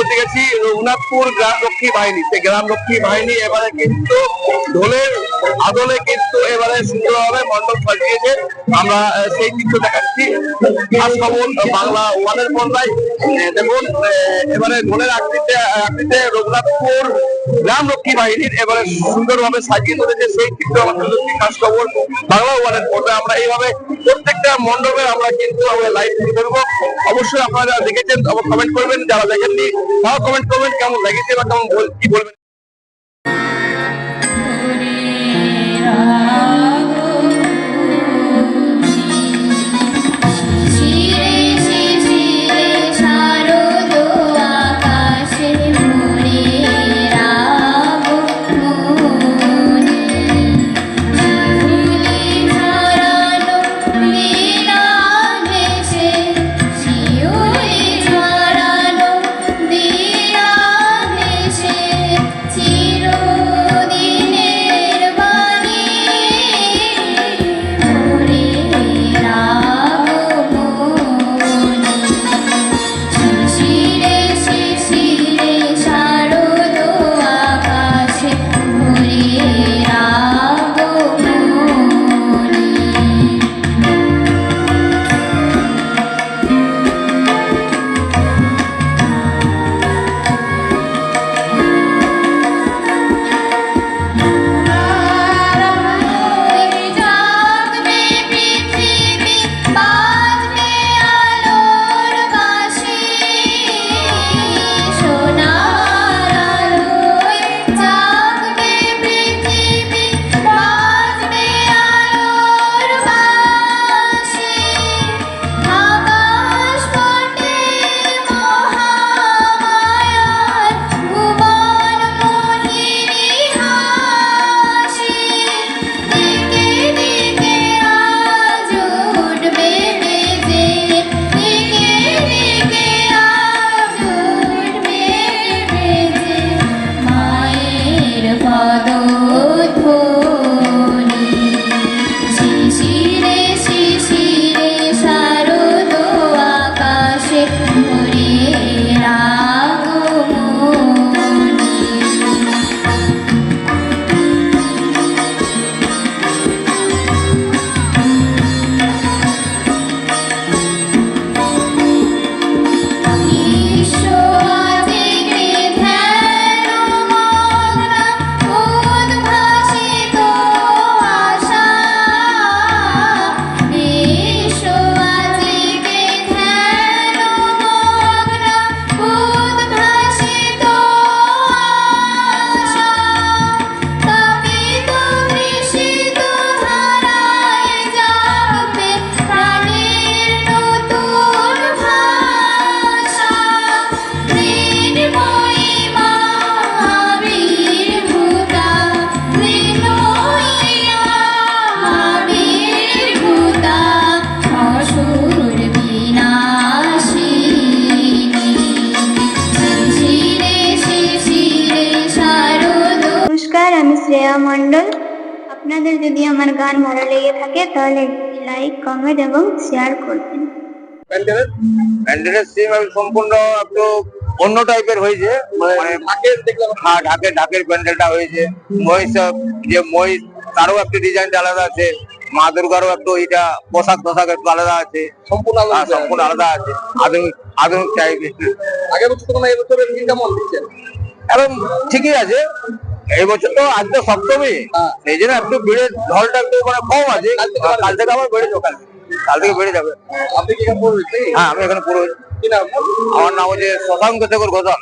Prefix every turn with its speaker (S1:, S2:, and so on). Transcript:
S1: বলতে গেছি রঘুনাথপুর গ্রাম রক্ষী বাহিনী সেই গ্রাম রক্ষী বাহিনী এবারে কিন্তু ঢোলের আদলে কিন্তু এবারে সুন্দরভাবে মণ্ডপ সাজিয়েছে আমরা সেই চিত্র দেখাচ্ছি। খাস বাংলা ওয়ানের পর্দায়। দেখুন এবারে ঢোলের আকৃতিতে আকৃতিতে রঘুনাথপুর গ্রাম রক্ষী বাহিনীর এবারে সুন্দরভাবে সাজিয়ে তুলেছে সেই চিত্র আমাদের খাস খবর। বাংলা ওয়ানের পর্দায় আমরা এইভাবে প্রত্যেকটা মণ্ডপে আমরা কিন্তু লাইভ করব অবশ্যই আপনারা দেখেছেন কমেন্ট করবেন। যারা দেখেননি তাও কমেন্ট করবেন, কেমন লেগেছে বা কেমন কি বলবেন।
S2: Será? আমি শ্রেয়া মণ্ডল। আপনাদের যদি আমার গান ভালো লেগে থাকে তাহলে লাইক কমেন্ট এবং শেয়ার করবেন।
S1: প্যান্ডেলের
S3: প্যান্ডেলের সিম সম্পূর্ণ একটু অন্য টাইপের হয়েছে।
S1: মানে
S3: মানে
S1: ঢাকের দেখলাম।
S3: হ্যাঁ ঢাকের ঢাকের প্যান্ডেলটা হয়েছে। মহিষ যে মহিষ তারও একটু ডিজাইনটা আলাদা আছে। মা দুর্গারও একটু এটা পোশাক পোশাক একটু আলাদা আছে।
S1: সম্পূর্ণ
S3: হ্যাঁ,
S1: আলাদা
S3: সম্পূর্ণ আলাদা আছে। আধুনিক আধুনিক টাইপের
S1: আগের বছর কেমন দিচ্ছেন
S3: এবং ঠিকই আছে। এই বছর তো আজকে সপ্তমী। এই জন্য একটু ভিড়ের ঢলটা একটু মানে কম আছে।
S1: কাল থেকে
S3: আমার আবার বেড়ে যাবে কাল থেকে বেড়ে যাবে।
S1: আপনি কি?
S3: হ্যাঁ আমি এখানে পুরো আমার নাম হচ্ছে শশাঙ্ক শেখর ঘোষাল।